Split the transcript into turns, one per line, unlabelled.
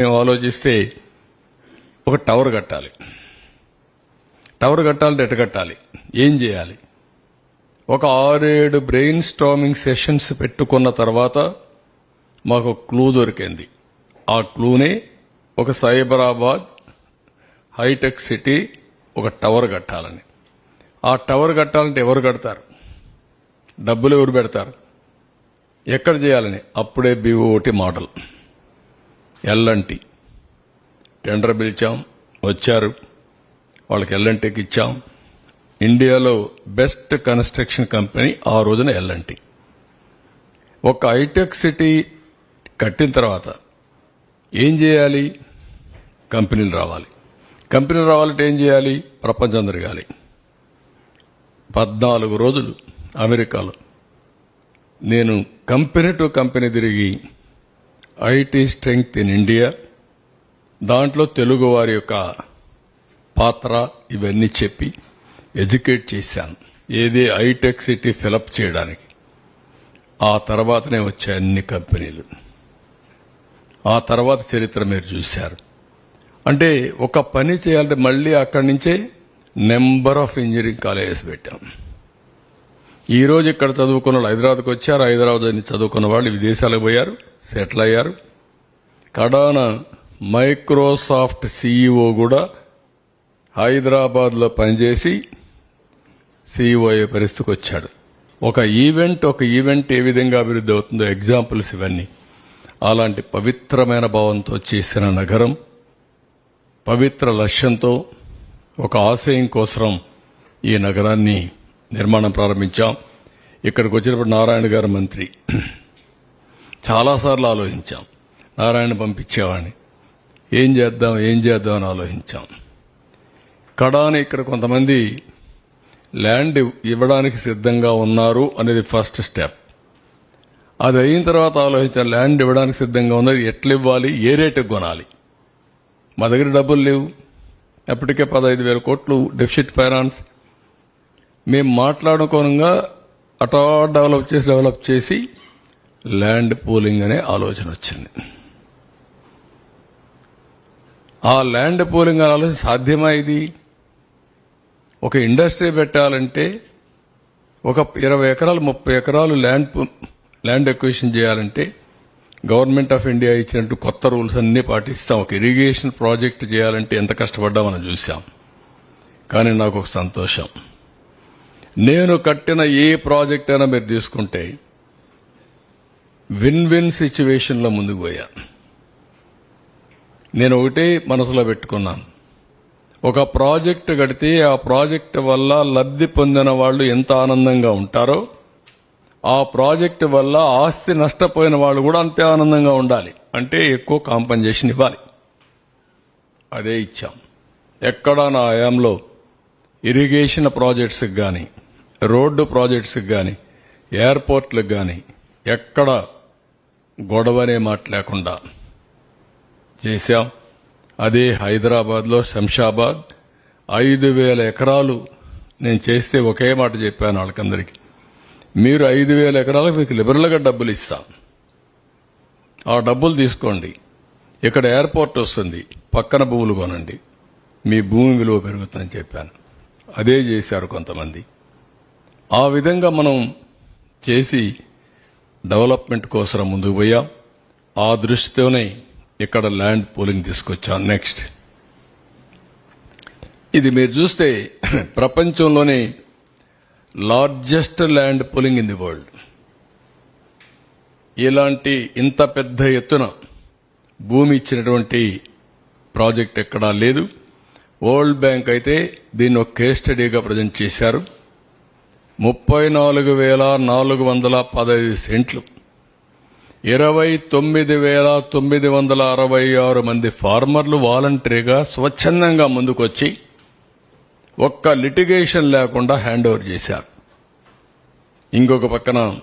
మేము ఆలోచిస్తే ఒక టవర్ కట్టాలి. టవర్ కట్టాలంటే ఎట్ట కట్టాలి? ఏం చేయాలి? ఒక ఆరేడు బ్రెయిన్ స్టామింగ్ సెషన్స్ పెట్టుకున్న తర్వాత మాకు క్లూ దొరికింది. ఆ క్లూనే ఒక సైబరాబాద్ హైటెక్ సిటీ ఒక టవర్ కట్టాలని. ఆ టవర్ కట్టాలంటే ఎవరు కడతారు? డబ్బులు ఎవరు పెడతారు? ఎక్కడ చేయాలని? అప్పుడే బీఓటి మోడల్ ఎల్ఎన్టి టెండర్ పిలిచాం వచ్చారు. వాళ్ళకి ఎల్ఎన్టీకి ఇచ్చాం. ఇండియాలో బెస్ట్ కన్స్ట్రక్షన్ కంపెనీ ఆ రోజున ఎల్ఎన్టీ ఒక హైటెక్ సిటీ కట్టిన తర్వాత ఏం చేయాలి? కంపెనీలు రావాలి. కంపెనీలు రావాలంటే ఏం చేయాలి? ప్రపంచం తిరగాలి. పద్నాలుగు రోజులు అమెరికాలో. నేను కంపెనీ టు కంపెనీ తిరిగి ఐటీ స్ట్రెంగ్త్ ఇన్ ఇండియా దాంట్లో తెలుగు వారి యొక్క పాత్ర ఇవన్నీ చెప్పి ఎడ్యుకేట్ చేశాను. ఏది ఐటెక్ సిటీ ఫిలప్ చేయడానికి. ఆ తర్వాతనే వచ్చాయి అన్ని కంపెనీలు. ఆ తర్వాత చరిత్ర మీరు చూశారు. అంటే ఒక పని చేయాలంటే మళ్ళీ అక్కడి నుంచే నెంబర్ ఆఫ్ ఇంజనీరింగ్ కాలేజెస్ పెట్టాం. ఈ రోజు ఇక్కడ చదువుకున్న వాళ్ళు హైదరాబాద్కి వచ్చారు. హైదరాబాద్ అని చదువుకున్న వాళ్ళు విదేశాలకు పోయారు. సెటిల్ అయ్యారు. కడాన మైక్రోసాఫ్ట్ సీఈఓ కూడా హైదరాబాద్లో పనిచేసి సీఈఓ అయ్యే పరిస్థితికి వచ్చాడు. ఒక ఈవెంట్ ఒక ఈవెంట్ ఏ విధంగా అభివృద్ధి అవుతుందో ఎగ్జాంపుల్స్ ఇవన్నీ. అలాంటి పవిత్రమైన భావంతో చేసిన నగరం పవిత్ర లక్ష్యంతో ఒక ఆశయం కోసం ఈ నగరాన్ని నిర్మాణం ప్రారంభించాం. ఇక్కడికి వచ్చినప్పుడు నారాయణ గారు మంత్రి. చాలాసార్లు ఆలోచించాం. నారాయణ పంపించేవాడిని. ఏం చేద్దాం ఏం చేద్దాం అని ఆలోచించాం. కడాని ఇక్కడ కొంతమంది ల్యాండ్ ఇవ్వడానికి సిద్ధంగా ఉన్నారు అనేది ఫస్ట్ స్టెప్. అది అయిన తర్వాత ఆలోచించాం ల్యాండ్ ఇవ్వడానికి సిద్ధంగా ఉన్నది ఎట్లా ఇవ్వాలి ఏ రేటుకు కొనాలి? మా దగ్గర డబ్బులు లేవు. ఎప్పటికే పదహైదు వేల కోట్లు డెఫిసిట్ ఫైనాన్స్ మేము మాట్లాడుకోనంగా అటా డెవలప్ చేసి డెవలప్ చేసి ల్యాండ్ పూలింగ్ అనే ఆలోచన వచ్చింది. ఆ ల్యాండ్ పూలింగ్ అనే ఆలోచన సాధ్యమా ఇది? ఒక ఇండస్ట్రీ పెట్టాలంటే ఒక ఇరవై ఎకరాలు ముప్పై ఎకరాలు ల్యాండ్ ల్యాండ్ ఎక్విజిషన్ చేయాలంటే గవర్నమెంట్ ఆఫ్ ఇండియా ఇచ్చినట్టు కొత్త రూల్స్ అన్నీ పాటిస్తాం. ఒక ఇరిగేషన్ ప్రాజెక్ట్ చేయాలంటే ఎంత కష్టపడ్డా మనం చూసాం. కానీ నాకు ఒక సంతోషం. నేను కట్టిన ఏ ప్రాజెక్ట్ అయినా మీరు తీసుకుంటే విన్ విన్ సిచ్యువేషన్లో ముందుకు పోయా. నేను ఒకటే మనసులో పెట్టుకున్నాను. ఒక ప్రాజెక్ట్ కడితే ఆ ప్రాజెక్ట్ వల్ల లబ్ధి పొందిన వాళ్ళు ఎంత ఆనందంగా ఉంటారో ఆ ప్రాజెక్ట్ వల్ల ఆస్తి నష్టపోయిన వాళ్ళు కూడా అంతే ఆనందంగా ఉండాలి. అంటే ఎక్కువ కాంపన్సేషన్ ఇవ్వాలి. అదే ఇచ్చాం. ఎక్కడ నా హయాంలో ఇరిగేషన్ ప్రాజెక్ట్స్కి కానీ రోడ్డు ప్రాజెక్ట్స్కి కానీ ఎయిర్పోర్ట్లకు కానీ ఎక్కడ గొడవనే మాట లేకుండా చేశాం. అదే హైదరాబాద్లో శంషాబాద్ ఐదు వేల ఎకరాలు నేను చేస్తే ఒకే మాట చెప్పాను వాళ్ళకందరికీ. మీరు ఐదు వేల ఎకరాలకు మీకు లిబరల్గా డబ్బులు ఇస్తాం. ఆ డబ్బులు తీసుకోండి. ఇక్కడ ఎయిర్పోర్ట్ వస్తుంది. పక్కన భూములు కొనండి. మీ భూమి విలువ పెరుగుతుందని చెప్పాను. అదే చేశారు కొంతమంది. ఆ విధంగా మనం చేసి డెవలప్మెంట్ కోసం ముందుకు పోయాం. ఆ దృష్టితోనే ఇక్కడ ల్యాండ్ పోలింగ్ తీసుకొచ్చాం. నెక్స్ట్. ఇది మీరు చూస్తే ప్రపంచంలోనే largest land polling in the world. ఇలాంటి ఇంత పెద్ద ఎత్తున భూమి ఇచ్చినటువంటి ప్రాజెక్ట్ ఎక్కడా లేదు. వరల్డ్ బ్యాంక్ అయితే దీన్ని ఒక కేస్ స్టడీగా ప్రజెంట్ చేశారు. ముప్పై నాలుగు వేల నాలుగు వందల పదహైదు సెంట్లు. ఇరవై తొమ్మిది వేల తొమ్మిది వందల అరవై ఆరు మంది ఫార్మర్లు వాలంటరీగా స్వచ్ఛందంగా ముందుకొచ్చి ఒక్క లిటిగేషన్ లేకుండా హ్యాండ్ ఓవర్ చేశారు. ఇంకొక పక్కన